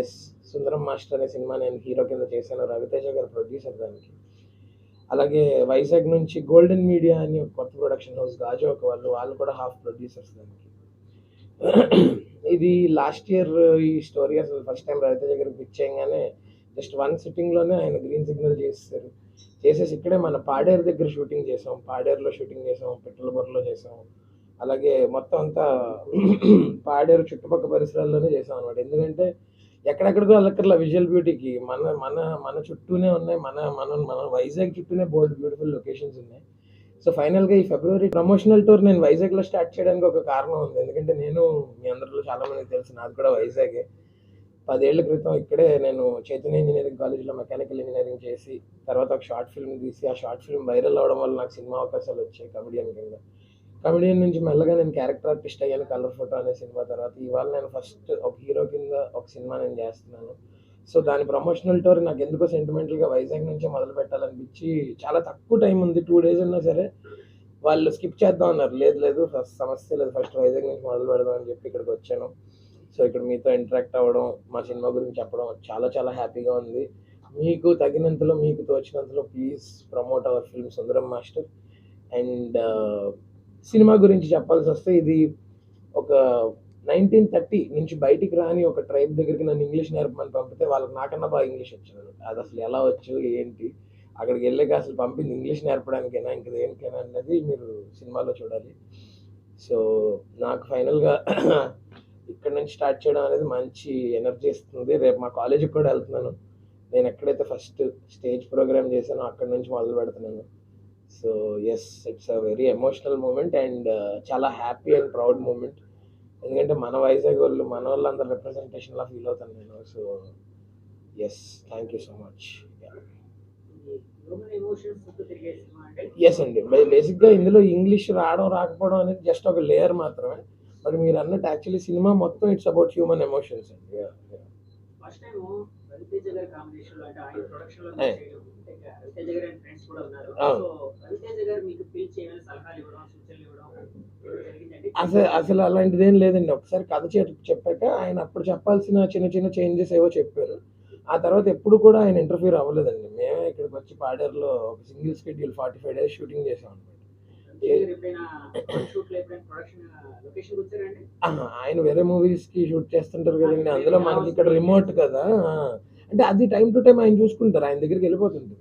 Yes Sundaram master అనే cinema నేను hero కింద చేశాను రవితేజ గారు ప్రొడ్యూసర్ దానికి. అలాగే వైజాగ్ నుంచి గోల్డెన్ మీడియా అని ఒక కొత్త ప్రొడక్షన్ హౌస్ గాజు ఒక వాళ్ళు వాళ్ళు కూడా హాఫ్ ప్రొడ్యూసర్స్ దానికి. ఇది లాస్ట్ ఇయర్ ఈ స్టోరీ అసలు ఫస్ట్ టైం రవితేజ గారికి పిచ్ చేయగానే జస్ట్ వన్ సిట్టింగ్లోనే ఆయన గ్రీన్ సిగ్నల్ చేస్తారు చేసేసి ఇక్కడే మన పాడేరు దగ్గర షూటింగ్ చేసాం పాడేరులో షూటింగ్ చేసాం పెట్రోల్బర్లో చేసాం. అలాగే మొత్తం అంతా పాడేరు చుట్టుపక్కల పరిసరాల్లోనే చేసాం అనమాట ఎందుకంటే ఎక్కడెక్కడికో వెళ్ళక్కర్లా విజువల్ బ్యూటీకి మన మన మన చుట్టూనే ఉన్నాయి. మన మన మన వైజాగ్ చుట్టూనే బోల్డ్ బ్యూటిఫుల్ లొకేషన్స్ ఉన్నాయి. సో ఫైనల్గా ఈ ఫిబ్రవరి ప్రమోషనల్ టూర్ నేను వైజాగ్లో స్టార్ట్ చేయడానికి ఒక కారణం ఉంది. ఎందుకంటే నేను మీ అందరిలో చాలా మందికి తెలుసు నాకు కూడా వైజాగే. పదేళ్ళ క్రితం ఇక్కడే నేను చైతన్య ఇంజనీరింగ్ కాలేజ్లో మెకానికల్ ఇంజనీరింగ్ చేసి తర్వాత ఒక షార్ట్ ఫిల్మ్ తీసి ఆ షార్ట్ ఫిల్మ్ వైరల్ అవడం వల్ల నాకు సినిమా అవకాశాలు వచ్చాయి కబడ్డీ కింద కమెడియన్ నుంచి మెల్లగా నేను క్యారెక్టర్ ఆర్టిస్ట్ అయ్యాను కలర్ ఫోటో అనే సినిమా తర్వాత. ఇవాళ నేను ఫస్ట్ ఒక హీరో కింద ఒక సినిమా నేను చేస్తున్నాను. సో దాని ప్రమోషనల్ టూర్ నాకు ఎందుకో సెంటిమెంటల్గా వైజాగ్ నుంచే మొదలు పెట్టాలనిపించి చాలా తక్కువ టైం ఉంది. టూ డేస్ ఉన్నా సరే వాళ్ళు స్కిప్ చేద్దాం అన్నారు. లేదు లేదు ఫస్ట్ సమస్య లేదు. ఫస్ట్ వైజాగ్ నుంచి మొదలు పెడదాం అని చెప్పి ఇక్కడికి వచ్చాను. సో ఇక్కడ మీతో ఇంటరాక్ట్ అవ్వడం మా సినిమా గురించి చెప్పడం చాలా చాలా హ్యాపీగా ఉంది. మీకు తగినంతలో మీకు తోచినంతలో please promote our film Sundaram master. And cinema గురించి చెప్పాల్సి వస్తే ఇది ఒక నైన్టీన్ థర్టీ నుంచి బయటికి రాని ఒక ట్రైబ్ దగ్గరికి నన్ను ఇంగ్లీష్ నేర్పమని పంపితే వాళ్ళకి నాకన్నా బాగా ఇంగ్లీష్ వచ్చాను అది అసలు ఎలా వచ్చు ఏంటి? అక్కడికి వెళ్ళాక అసలు పంపింది ఇంగ్లీష్ నేర్పడానికైనా ఇంకా దేనికైనా అనేది మీరు సినిమాలో చూడాలి. సో నాకు ఫైనల్గా ఇక్కడ నుంచి స్టార్ట్ చేయడం అనేది మంచి ఎనర్జీ ఇస్తుంది. రేపు మా కాలేజీకి కూడా వెళ్తున్నాను. నేను ఎక్కడైతే ఫస్ట్ స్టేజ్ ప్రోగ్రామ్ చేశానో అక్కడ నుంచి మొదలు పెడుతున్నాను. So yes it's a very emotional moment and చాలా హ్యాపీ అండ్ ప్రౌడ్ మూమెంట్ ఎందుకంటే మన వైజాగ్ వాళ్ళు మన వాళ్ళు అందరు రిప్రజెంటేషన్లా ఫీల్ అవుతాను నేను. So yes thank you so much yes అండి. బేసిక్గా ఇందులో ఇంగ్లీష్ రావడం రాకపోవడం అనేది జస్ట్ ఒక లేయర్ మాత్రమే. బట్ మీరు అన్నట్టు యాక్చువల్లీ సినిమా మొత్తం ఇట్స్ అబౌట్ హ్యూమన్ ఎమోషన్స్ అండి. ఫస్ట్ టైం అసలు అసలు అలాంటిది ఏం లేదండి. ఒకసారి కథ చెప్ చెప్పాక ఆయన అప్పుడు చెప్పాల్సిన చిన్న చిన్న చేంజెస్ ఏవో చెప్పారు. ఆ తర్వాత ఎప్పుడు కూడా ఆయన ఇంటర్ఫీర్ అవ్వలేదండి. మేమే ఇక్కడికి వచ్చి పాడేరులో ఒక single schedule forty five days shooting చేసాం అనమాట ఆయన వేరే మూవీస్కి షూట్ చేస్తుంటారు కదండి. అందులో మనకి ఇక్కడ రిమోట్ కదా. అంటే అది టైం టు టైం ఆయన చూసుకుంటారు ఆయన దగ్గరికి వెళ్ళిపోతుంది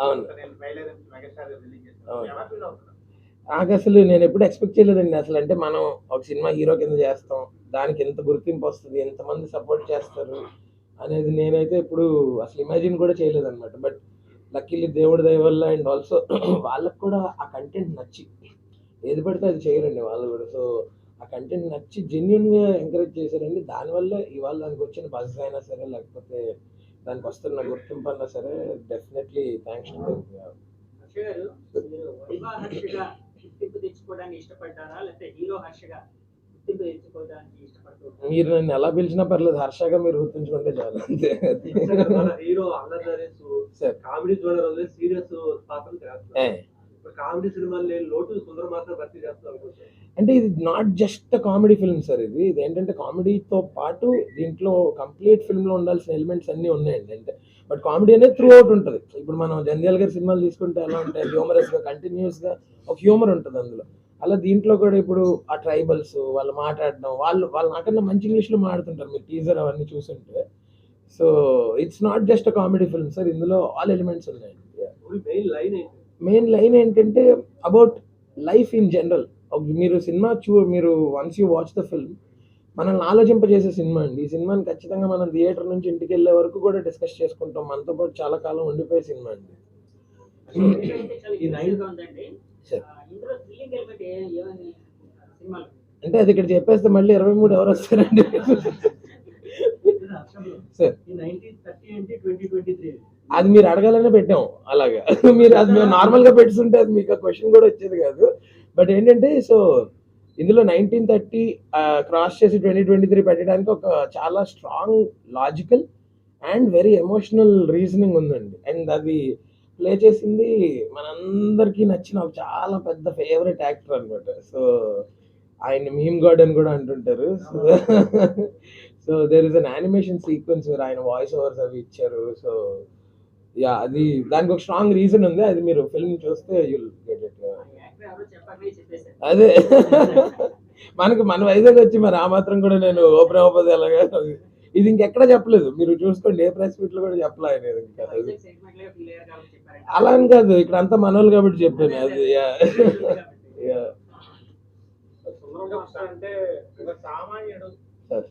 అవును. నాకు అసలు నేను ఎప్పుడు ఎక్స్పెక్ట్ చేయలేదండి. అసలు అంటే మనం ఒక సినిమా హీరో కింద చేస్తాం. దానికి ఎంత గుర్తింపు వస్తుంది? ఎంతమంది సపోర్ట్ చేస్తారు? అనేది నేనైతే ఇప్పుడు అసలు ఇమాజిన్ కూడా చేయలేదన్నమాట. బట్ లక్కీలీ దేవుడి దయ వల్ల అండ్ ఆల్సో వాళ్ళకి కూడా ఆ కంటెంట్ నచ్చి. ఏది పడితే అది చేయరండి వాళ్ళు కూడా. సో ఆ కంటెంట్ నచ్చి జెన్యున్గా ఎంకరేజ్ చేశారండి దానివల్ల ఇవాళ దానికి వచ్చిన బజ్ అయినా సరే లేకపోతే దానికి వస్తున్న గుర్తింపు అన్నా సరే డెఫినెట్లీ థ్యాంక్స్ మీరు నన్ను ఎలా పిలిచినా పర్లేదు హర్షగా మీరు గుర్తుంచుకుంటే చాలు అంతే. హీరో కామెడీ జోనర్ సీరియస్ పాత్రలు ఇప్పుడు కామెడీ సినిమాలు లోటు సుందర మాత్రం భర్తీ అనుకుంటున్నాను. అంటే ఇది not just comedy film sir ఇది ఇది ఏంటంటే కామెడీతో పాటు దీంట్లో కంప్లీట్ ఫిల్మ్లో ఉండాల్సిన ఎలిమెంట్స్ అన్నీ ఉన్నాయండి. అంటే బట్ కామెడీ అనేది త్రూ అవుట్ ఉంటుంది. ఇప్పుడు మనం జంధ్యాల గారి సినిమాలు తీసుకుంటే ఎలా ఉంటాయి? హ్యూమరస్గా కంటిన్యూస్గా ఒక హ్యూమర్ ఉంటుంది అందులో. అలా దీంట్లో కూడా ఇప్పుడు ఆ ట్రైబల్స్ వాళ్ళు మాట్లాడడం వాళ్ళు వాళ్ళు నాకన్నా మంచి ఇంగ్లీష్లో మాట్లాడుతుంటారు. మీరు టీజర్ అవన్నీ చూస్తుంటే so it's not just comedy film sir ఇందులో ఆల్ ఎలిమెంట్స్ ఉన్నాయండి. మెయిన్ లైన్ ఏంటంటే అబౌట్ లైఫ్ ఇన్ జనరల్ మీరు సినిమా చూ మీరు once you watch the film మనల్ని ఆలోచింపజేసే సినిమా అండి. ఈ సినిమాని ఖచ్చితంగా మనం థియేటర్ నుంచి ఇంటికి వెళ్ళే వరకు కూడా డిస్కస్ చేసుకుంటాం. మనతో పాటు చాలా కాలం ఉండిపోయే సినిమా అండి. అంటే అది ఇక్కడ చెప్పేస్తే మళ్ళీ ఇరవై మూడు ఎవరు వస్తారండి? సార్. అది మీరు అడగాలనే పెట్టాం అలాగా. మీరు అది మేము నార్మల్గా పెట్టుకుంటే అది మీకు క్వశ్చన్ కూడా వచ్చేది కాదు. బట్ ఏంటంటే సో ఇందులో నైన్టీన్ థర్టీ క్రాస్ చేసి ట్వంటీ ట్వంటీ త్రీ పెట్టడానికి ఒక చాలా strong logical and very emotional reasoning ఉందండి. అండ్ అది ప్లే చేసింది మనందరికీ నచ్చిన ఒక చాలా పెద్ద ఫేవరెట్ యాక్టర్ అనమాట సో ఆయన మీమ్ గార్డెన్ అని కూడా అంటుంటారు. So so there is an animation sequence ఆయన వాయిస్ ఓవర్స్ అవి ఇచ్చారు. సో యా అది దానికి ఒక స్ట్రాంగ్ రీజన్ ఉంది. అది మీరు ఫిల్మ్ చూస్తే యుల్ గెట్ ఇట్ యాక్టర్ ఎవరో చెప్పకనే చెప్పేశారు అదే. మనకు మన వైజాగ్ వచ్చి మరి ఆ మాత్రం కూడా నేను ఓపెన్ అవ్వదు ఎలాగా? ఇది ఇంకెక్కడ చెప్పలేదు. మీరు చూసుకోండి ఏ ప్రెస్ మీట్లో కూడా చెప్పలే ఆయన ఇంకా. అలా అని కాదు ఇక్కడ అంతా మనోళ్ళు కాబట్టి చెప్పాను. అది సార్.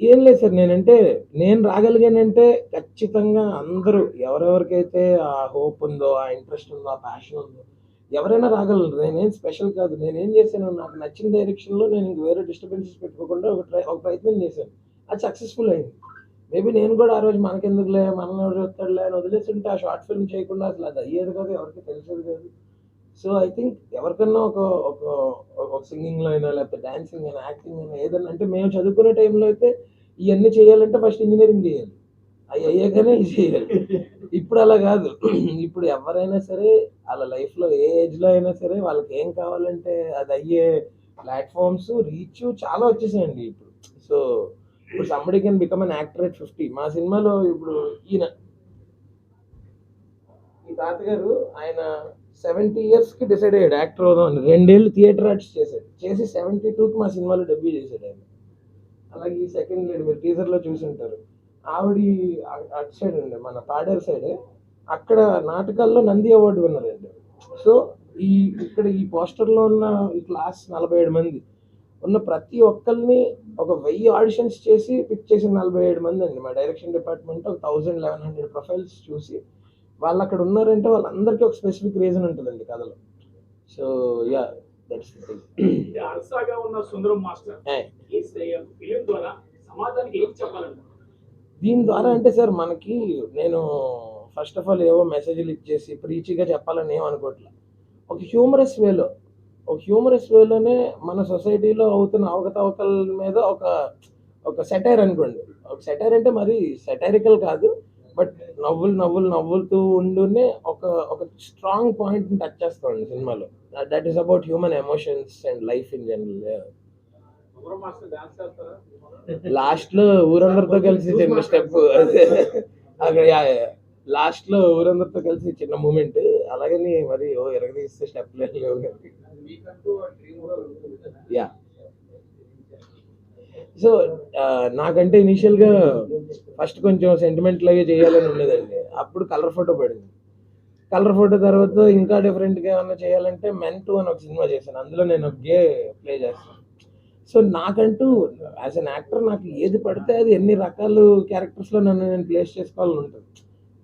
ఏం లేదు సార్ నేనంటే నేను రాగలిగానంటే ఖచ్చితంగా అందరూ ఎవరెవరికైతే ఆ హోప్ ఉందో ఆ ఇంట్రెస్ట్ ఉందో ఆ ప్యాషన్ ఉందో ఎవరైనా రాగలరు. నేనేం స్పెషల్ కాదు. నేనేం చేశాను నాకు నచ్చిన డైరెక్షన్లో నేను ఇంక వేరే డిస్టర్బెన్సెస్ పెట్టుకోకుండా ఒక ట్రై ఒక ప్రయత్నం చేశాను. అది సక్సెస్ఫుల్ అయింది. మేబీ నేను కూడా ఆ రోజు మనకెందుకులే మనల్ని ఎవరు చెప్తాడులే అని వదిలేసి ఉంటే ఆ షార్ట్ ఫిల్మ్ చేయకుండా అసలు అది అయ్యేది కాదు ఎవరికి తెలిసేది కాదు. సో ఐ థింక్ ఎవరికన్నా ఒక ఒక ఒక సింగింగ్లో అయినా లేకపోతే డాన్సింగ్ అయినా యాక్టింగ్ అయినా ఏదైనా అంటే మేము చదువుకునే టైంలో అయితే ఇవన్నీ చేయాలంటే ఫస్ట్ ఇంజనీరింగ్ చేయాలి. అవి అయ్యాకనే ఇది చేయాలి. ఇప్పుడు అలా కాదు. ఇప్పుడు ఎవరైనా సరే వాళ్ళ లైఫ్లో ఏ ఏజ్లో అయినా సరే వాళ్ళకి ఏం కావాలంటే అది అయ్యే ప్లాట్ఫామ్స్ రీచ్ చాలా వచ్చేసాయండి ఇప్పుడు. సో ఇప్పుడు somebody can become an actor at fifty మా సినిమాలో ఇప్పుడు ఈయన ఈ తాతగారు ఆయన సెవెంటీ ఇయర్స్కి డిసైడ్ అయ్యాడు యాక్టర్ అవుదాం అని. రెండేళ్ళు థియేటర్ ఆర్ట్స్ చేశాడు. చేసి సెవెంటీ టూకి మా సినిమాలో డెబ్యూ చేశాడు ఆయన. అలాగే ఈ సెకండ్ లేడ్ మీరు టీజర్లో చూసి ఉంటారు. ఆవిడ అటు సైడ్ అండి మన పాడేరు సైడ్ అక్కడ నాటకాల్లో నంది అవార్డు విన్నర్ అండి సో ఈ ఇక్కడ ఈ పోస్టర్లో ఉన్న ఈ క్లాస్ నలభై ఏడు మంది. ఉన్న ప్రతి ఒక్కరిని ఒక వెయ్యి ఆడిషన్స్ చేసి పిక్ చేసిన నలభై ఏడు మంది అండి. మా డైరెక్షన్ డిపార్ట్మెంట్ ఒక థౌజండ్ లెవెన్ హండ్రెడ్ ప్రొఫైల్స్ చూసి వాళ్ళు అక్కడ ఉన్నారంటే వాళ్ళందరికీ ఒక స్పెసిఫిక్ రీజన్ ఉంటుందండి కథలో. సో యా దట్స్ ఉన్న సుందరం మాస్టర్ ఈ ఫిలిం ద్వారా సమాజానికి ఏం దీని ద్వారా అంటే సార్ మనకి నేను ఫస్ట్ ఆఫ్ ఆల్ ఏవో మెసేజ్లు ఇచ్చేసి ప్రీచిగా చెప్పాలని ఏం అనుకోవట్లే ఒక హ్యూమరస్ వేలో ఒక హ్యూమరస్ వేలోనే మన సొసైటీలో అవుతున్న అవకతవకల మీద ఒక ఒక సెటైర్ అనుకోండి. ఒక సెటైర్ అంటే మరి సెటైరికల్ కాదు బట్ నవ్వులు నవ్వులు నవ్వులుతూ ఉండునే ఒక ఒక స్ట్రాంగ్ పాయింట్ టచ్ చేస్తామండి సినిమాలో. That is about human emotions and life in general లాస్ట్లో ఊరందరితో కలిసి చిన్న స్టెప్ అక్కడ లాస్ట్లో ఊరందరితో కలిసి చిన్న మూమెంట్ అలాగని మరి ఓ ఎరగదీస్తే స్టెప్ లేవు. యా సో నాకంటే ఇనీషియల్గా ఫస్ట్ కొంచెం సెంటిమెంట్ లాగే చేయాలని ఉండేదండి. అప్పుడు కలర్ ఫోటో పడింది. కలర్ ఫోటో తర్వాత ఇంకా డిఫరెంట్గా ఏమైనా ఏమన్నా చేయాలంటే మెన్ టూ అని ఒక సినిమా చేశాను. అందులో నేను ఒక గే ప్లే చేస్తాను. సో నాకంటూ యాజ్ అన్ యాక్టర్ నాకు ఏది పడితే అది ఎన్ని రకాల క్యారెక్టర్స్లో నన్ను నేను ప్లేస్ చేసుకోవాలని ఉంటుంది.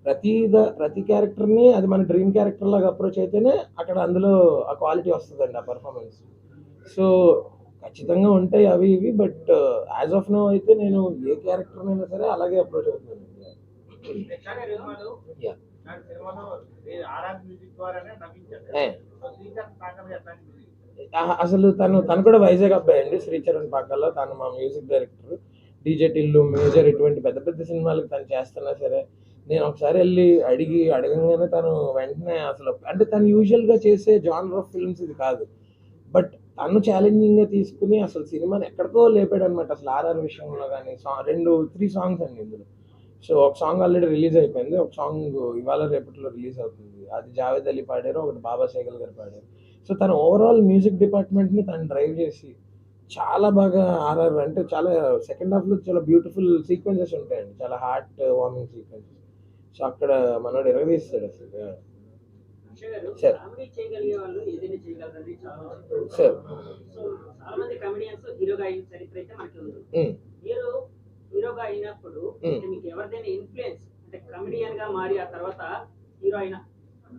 ప్రతి ద- ప్రతి క్యారెక్టర్ని అది మన డ్రీమ్ క్యారెక్టర్ లాగా అప్రోచ్ అయితేనే అక్కడ అందులో ఆ క్వాలిటీ వస్తుందండి ఆ పర్ఫార్మెన్స్ సో ఖచ్చితంగా ఉంటాయి అవి ఇవి బట్ యాజ్ ఆఫ్ నో అయితే నేను ఏ క్యారెక్టర్ అయినా సరే అలాగే అప్రోచ్ అవుతున్నాను. అసలు తను తను కూడా వైజాగ్ అబ్బాయి అండి శ్రీచరణ్ పాకాల తను మా music director DJ Tillu major ఇటువంటి పెద్ద పెద్ద సినిమాలకు తను చేస్తున్నా సరే నేను ఒకసారి వెళ్ళి అడిగి అడగంగానే తను వెంటనే అసలు అంటే తను యూజువల్గా చేసే జానర్ ఆఫ్ ఫిల్మ్స్ ఇది కాదు. బట్ తను ఛాలెంజింగ్గా తీసుకుని అసలు సినిమాని ఎక్కడికో లేపాడు అనమాట అసలు ఆర్ఆర్ విషయంలో కానీ సాంగ్ రెండు త్రీ సాంగ్స్ అండి ఇందులో. సో ఒక సాంగ్ ఆల్రెడీ రిలీజ్ అయిపోయింది. ఒక సాంగ్ ఇవాళ రేపట్లో రిలీజ్ అవుతుంది. అది జావేద్ అలీ పాడారు ఒకటి బాబా సేగల్ గారు పాడారు. సో తను ఓవరాల్ మ్యూజిక్ డిపార్ట్మెంట్ని తను డ్రైవ్ చేసి చాలా బాగా ఆర్ఆర్ అంటే చాలా సెకండ్ హాఫ్లో చాలా బ్యూటిఫుల్ సీక్వెన్సెస్ ఉంటాయండి. చాలా హార్ట్ వార్మింగ్ సీక్వెన్సెస్ సో అక్కడ మనోడు ఎరగదీస్తాడు అసలు. సార్. సో చాలా మంది కమెడియన్స్ హీరోగా అయినప్పుడు మీకు ఎవరిదైనా ఇన్ఫ్లుయెన్స్ అంటే కమెడియన్గా మారి ఆ తర్వాత హీరో అయిన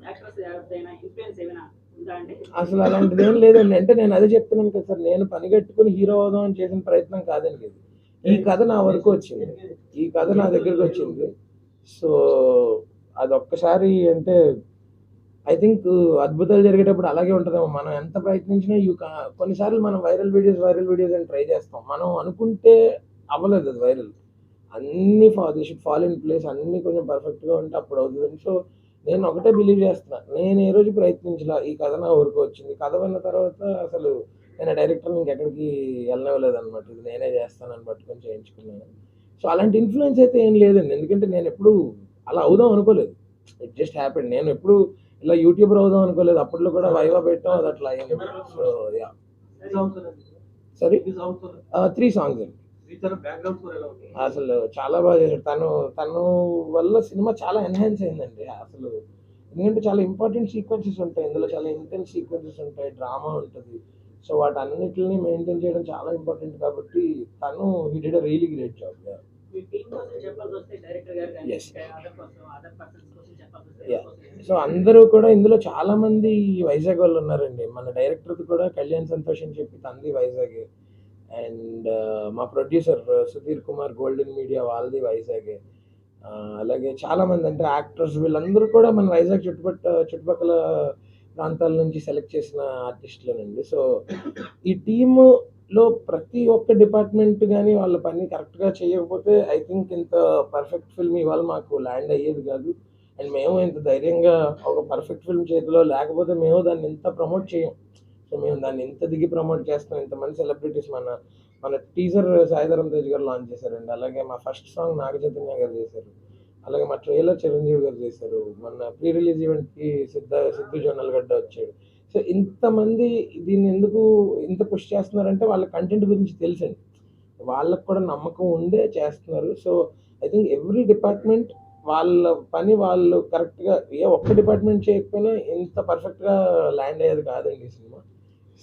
యాక్టర్స్ ఎవరిదైనా ఇన్ఫ్లుయెన్స్ ఏమైనా అసలు అలాంటిది ఏం లేదండి. అంటే నేను అదే చెప్తున్నాను కదా సార్ నేను పని కట్టుకుని హీరో అవుదాం అని చేసిన ప్రయత్నం కాదండి ఈ కథ నా వరకు వచ్చింది. ఈ కథ నా దగ్గరికి వచ్చింది. సో అది ఒక్కసారి అంటే ఐ థింక్ uh, అద్భుతాలు జరిగేటప్పుడు అలాగే ఉంటుందేమో. మనం ఎంత ప్రయత్నించినా యూ కొన్నిసార్లు మనం వైరల్ వీడియోస్ వైరల్ వీడియోస్ అని ట్రై చేస్తాం. మనం అనుకుంటే అవ్వలేదు అది వైరల్ అన్ని ఫా they should fall in place అన్ని కొంచెం పర్ఫెక్ట్గా ఉంటే అప్పుడు అవుతుంది. సో నేను ఒకటే బిలీవ్ చేస్తున్నా. నేను ఏ రోజు ప్రయత్నించలా ఈ కథ నా ఊరికి వచ్చింది. కథ విన్న తర్వాత అసలు నేను డైరెక్టర్ ఇంకెక్కడికి వెళ్ళనివ్వలేదు అనమాట ఇది నేనే చేస్తానని పట్టుకొని చేయించుకున్నాను. సో అలాంటి ఇన్ఫ్లుయెన్స్ అయితే ఏం లేదండి. ఎందుకంటే నేను ఎప్పుడు అలా అవుదాం అనుకోలేదు. ఇట్ జస్ట్ హ్యాపెండ్ నేను ఎప్పుడు ఇలా యూట్యూబర్ అవుదాం అనుకోలేదు. అప్పట్లో కూడా వైవా పెట్టాం అది అట్లా సో యా సరే త్రీ సాంగ్స్ అండి. అసలు చాలా బాగా చేశాడు. తను తను వల్ల సినిమా చాలా ఎన్హాన్స్ అయిందండి. అసలు ఎందుకంటే చాలా ఇంపార్టెంట్ సీక్వెన్సెస్ ఉంటాయి. ఇందులో చాలా ఇంటెన్స్ సీక్వెన్సెస్ ఉంటాయి. డ్రామా ఉంటుంది. సో వాటన్నిటిని మెయింటైన్ చేయడం చాలా ఇంపార్టెంట్ కాబట్టి తను he did a really great job me so అందరూ కూడా ఇందులో చాలా మంది వైజాగ్ వాళ్ళు ఉన్నారండి. మన డైరెక్టర్ది కూడా కళ్యాణ్ సంతోష్ అని చెప్పి తంది వైజాగ్. అండ్ మా producer Sudheer Kumar golden media వాళ్ళది వైజాగ్. అలాగే చాలా మంది అంటే యాక్టర్స్ వీళ్ళందరూ కూడా మన వైజాగ్ చుట్టుపక్కల చుట్టుపక్కల ప్రాంతాల నుంచి సెలెక్ట్ చేసిన ఆర్టిస్టులేనండి. సో ఈ టీములో ప్రతి ఒక్క డిపార్ట్మెంట్ కానీ వాళ్ళ పని కరెక్ట్గా చేయకపోతే ఐ థింక్ ఇంత పర్ఫెక్ట్ ఫిల్మ్ ఇవాళ మాకు ల్యాండ్ అయ్యేది కాదు. అండ్ మేము ఇంత ధైర్యంగా ఒక పర్ఫెక్ట్ ఫిల్మ్ చేతిలో లేకపోతే మేము దాన్ని ఇంత ప్రమోట్ చేయం. సో మేము దాన్ని ఇంత దిగి ప్రమోట్ చేస్తాం ఇంతమంది సెలబ్రిటీస్ మన మన టీజర్ సాయిధరం తేజ్ గారు లాంచ్ చేశారండి. అలాగే మా ఫస్ట్ సాంగ్ నాగ చైతన్య గారు చేశారు. అలాగే మా ట్రైలర్ చిరంజీవి గారు చేశారు. మన ప్రీ రిలీజ్ ఈవెంట్కి సిద్ధ సిద్ధు జోనల్ గడ్డ వచ్చాడు. సో ఇంతమంది దీన్ని ఎందుకు ఇంత పుష్ చేస్తున్నారంటే వాళ్ళ కంటెంట్ గురించి తెలుసండి. వాళ్ళకు కూడా నమ్మకం ఉండే చేస్తున్నారు. So I think every department వాళ్ళ పని వాళ్ళు కరెక్ట్గా ఏ ఒక్క డిపార్ట్మెంట్ చేయకపోయినా ఇంత పర్ఫెక్ట్గా ల్యాండ్ అయ్యేది కాదండి ఈ సినిమా.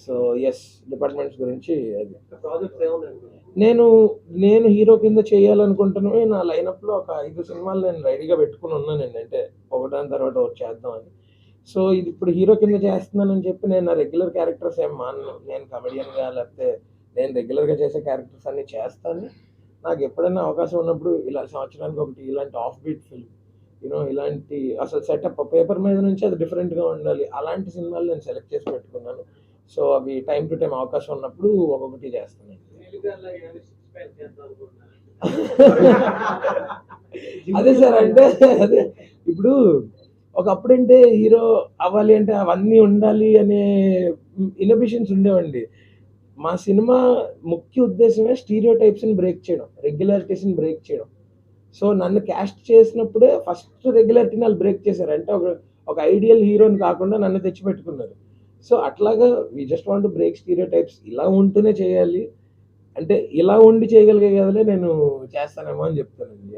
సో ఎస్ డిపార్ట్మెంట్స్ గురించి అది. నేను నేను హీరో కింద చేయాలనుకుంటున్నవి నా లైనప్లో ఒక ఐదు సినిమాలు నేను రెడీగా పెట్టుకుని ఉన్నానండి. అంటే ఒకదాని తర్వాత ఒకటి చేద్దామని. సో ఇది ఇప్పుడు హీరో కింద చేస్తున్నానని చెప్పి నేను నా రెగ్యులర్ క్యారెక్టర్స్ ఏం మాను నేను కమెడియన్గా లేకపోతే నేను రెగ్యులర్గా చేసే క్యారెక్టర్స్ అన్ని చేస్తాను. నాకు ఎప్పుడైనా అవకాశం ఉన్నప్పుడు ఇలా సంవత్సరానికి ఒకటి ఇలాంటి ఆఫ్ బీట్ ఫిల్మ్ యూనో ఇలాంటి అసలు సెటప్ పేపర్ మీద నుంచి అది డిఫరెంట్గా ఉండాలి. అలాంటి సినిమాలు నేను సెలెక్ట్ చేసి పెట్టుకున్నాను. సో అవి టైం టు టైం అవకాశం ఉన్నప్పుడు ఒక్కొక్కటి చేస్తాను అదే సార్ అంటే అదే ఇప్పుడు ఒకప్పుడు అంటే హీరో అవ్వాలి అంటే అవన్నీ ఉండాలి అనే ఇన్హిబిషన్స్ ఉండేవండి. మా సినిమా ముఖ్య ఉద్దేశమే స్టీరియో టైప్స్ని బ్రేక్ చేయడం రెగ్యులారిటీస్ని బ్రేక్ చేయడం. సో నన్ను క్యాస్ట్ చేసినప్పుడే ఫస్ట్ రెగ్యులారిటీని వాళ్ళు బ్రేక్ చేశారు. అంటే ఒక ఒక ఐడియల్ హీరోని కాకుండా నన్ను తెచ్చిపెట్టుకున్నారు. సో అట్లాగా we just want break stereotypes ఇలా ఉంటూనే చేయాలి. అంటే ఇలా ఉండి చేయగలిగే కదలే నేను చేస్తానేమో అని చెప్తానండి.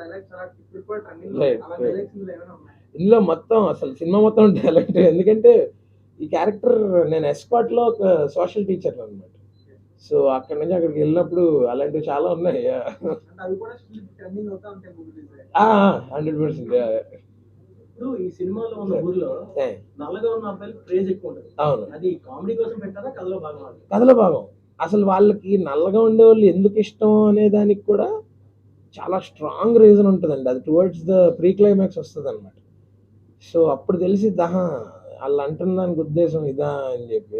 డైలాగ్స్ ఇందులో మొత్తం అసలు సినిమా మొత్తం టాలెంట్ ఎందుకంటే ఈ క్యారెక్టర్ నేను ఎస్కాట్లో ఒక సోషల్ టీచర్ అనమాట సో అక్కడ నుంచి అక్కడికి వెళ్ళినప్పుడు అలాంటివి చాలా ఉన్నాయి. హండ్రెడ్ పర్సెంట్ ఈ సినిమాలో ఉన్న ఊర్లో నల్లగా ఉన్న అబ్బాయిలు క్రేజ్ ఎక్కువ ఉంటుంది. అవును. అది కామెడీ కోసం పెట్టారా కథలో భాగం కథలో భాగం. అసలు వాళ్ళకి నల్లగా ఉండే వాళ్ళు ఎందుకు ఇష్టం అనే దానికి కూడా చాలా స్ట్రాంగ్ రీజన్ ఉంటుందండి. అది టువర్డ్స్ ద ప్రీ క్లైమాక్స్ వస్తుంది అనమాట సో అప్పుడు తెలిసి దహా వాళ్ళు అంటున్న దానికి ఉద్దేశం ఇదా అని చెప్పి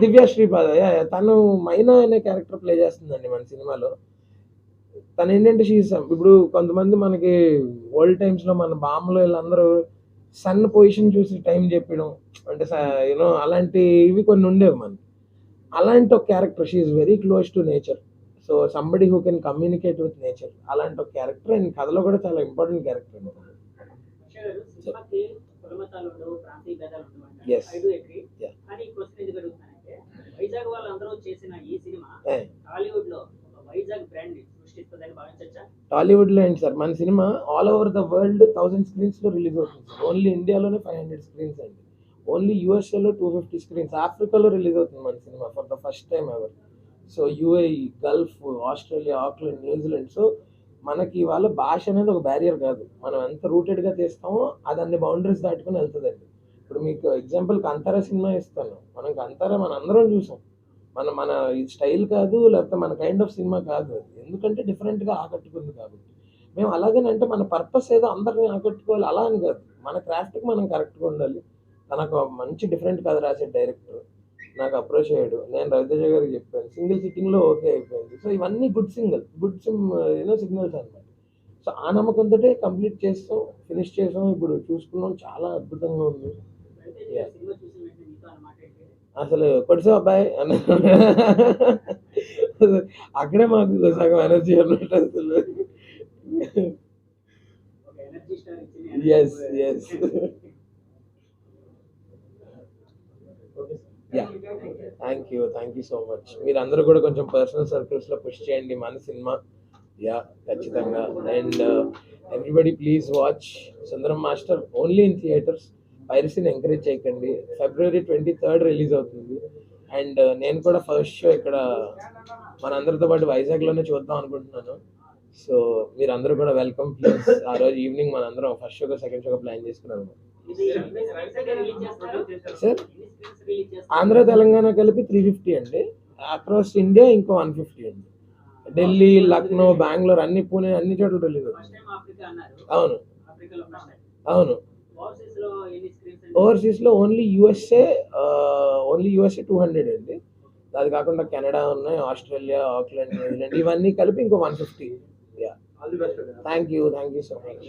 దివ్య శ్రీపాద తను మైనా అనే క్యారెక్టర్ ప్లే చేస్తుందండి మన సినిమాలో. తను ఏంటంటే షీస్ ఇప్పుడు కొంతమంది మనకి ఓల్డ్ టైమ్స్లో మన బామ్మలు వీళ్ళందరూ సన్ పొజిషన్ చూసి టైం చెప్పడం అంటే యూనో అలాంటి ఇవి కొన్ని ఉండేవి మనకి. అలాంటి ఒక character she very close to nature so somebody who can communicate with nature అలాంటి ఒక క్యారెక్టర్ అండ్ కథలో కూడా చాలా ఇంపార్టెంట్ క్యారెక్టర్ వైజాగ్ వాళ్ళందరూ చేసిన ఈ సినిమా. టాలీవుడ్లో వైజాగ్ బ్రాండ్ భావించచ్చా టాలీవుడ్లో ఏంటి సార్? మన cinema all over the world thousand స్క్రీన్స్లో release అవుతుంది సార్. ఓన్లీ ఇండియాలోనే ఫైవ్ హండ్రెడ్ స్క్రీన్స్ అండి. ఓన్లీ యూఎస్ఏలో టూ ఫిఫ్టీ స్క్రీన్స్ ఆఫ్రికాలో రిలీజ్ అవుతుంది మన cinema for the first time ever so UAE Gulf Australia Auckland New Zealand. So మనకి వాళ్ళ భాష అనేది ఒక బ్యారియర్ కాదు. మనం ఎంత రూటెడ్గా తీస్తామో అది అన్ని బౌండరీస్ దాటుకుని వెళ్తుందండి. ఇప్పుడు మీకు ఎగ్జాంపుల్ కంతారా సినిమా ఇస్తాను. మనం కంతారా మన అందరం చూసాం. మన మన ఇది స్టైల్ కాదు లేకపోతే మన కైండ్ ఆఫ్ సినిమా కాదు అది. ఎందుకంటే డిఫరెంట్గా ఆకట్టుకుంది కాబట్టి. మేము అలాగని అంటే మన పర్పస్ ఏదో అందరిని ఆకట్టుకోవాలి. అలా అని కాదు. మన క్రాఫ్ట్కి మనం కరెక్ట్గా ఉండాలి. తనకు మంచి డిఫరెంట్ కథ రాసే డైరెక్టర్ నాకు అప్రోచ్ అయ్యాడు. నేను రవితేజ గారికి చెప్పాను. సింగిల్ సిట్టింగ్లో ఓకే అయిపోయింది. సో ఇవన్నీ good single good sim you know signals అనమాట సో ఆ నమ్మకంతో కంప్లీట్ చేస్తాం ఫినిష్ చేసాం ఇప్పుడు చూసుకున్నాం చాలా అద్భుతంగా ఉంది. అసలు కొడిసావు అబ్బాయి అన్న అక్కడే మాకు సగం ఎనర్జీ అన్నట్టు అసలు. ఒక energy yeah thank you thank you so much మీరు అందరూ కూడా కొంచెం పర్సనల్ సర్కిల్స్లో పుష్ చేయండి. మన సినిమా. యా ఖచ్చితంగా. And everybody please watch Sundaram master only in theatres పైరసీని encourage చేయకండి. ఫిబ్రవరి ట్వంటీ థర్డ్ రిలీజ్ అవుతుంది అండ్ uh, నేను కూడా ఫస్ట్ షో ఇక్కడ మనందరితో పాటు వైజాగ్లోనే చూద్దాం అనుకుంటున్నాను. సో మీరు అందరూ కూడా వెల్కమ్ ప్లీజ్ ఆ రోజు ఈవినింగ్ మనందరం ఫస్ట్ షోగా సెకండ్ షోగా ప్లాన్ చేసుకున్నాను సార్ ఆంధ్ర తెలంగాణ కలిపి త్రీ ఫిఫ్టీ అండి. అక్రాస్ ఇండియా ఇంకో వన్ ఫిఫ్టీ అండి. ఢిల్లీ లక్నో బెంగళూరు అన్ని పూణే అన్ని చోట్ల రిలీజ్ ఫస్ట్ టైం ఆఫ్రికా అన్నారు. అవును. ఆఫ్రికాలో ఫస్ట్ టైం అవును. ఓవర్సీస్లో ఎన్ని screens ఓవర్సీస్లో only USA only USA two hundred అండి. అది కాకుండా కెనడా ఉన్నాయి ఆస్ట్రేలియా ఆక్లాండ్ న్యూజిలాండ్ ఇవన్నీ కలిపి ఇంకో one fifty all the best thank you thank you so much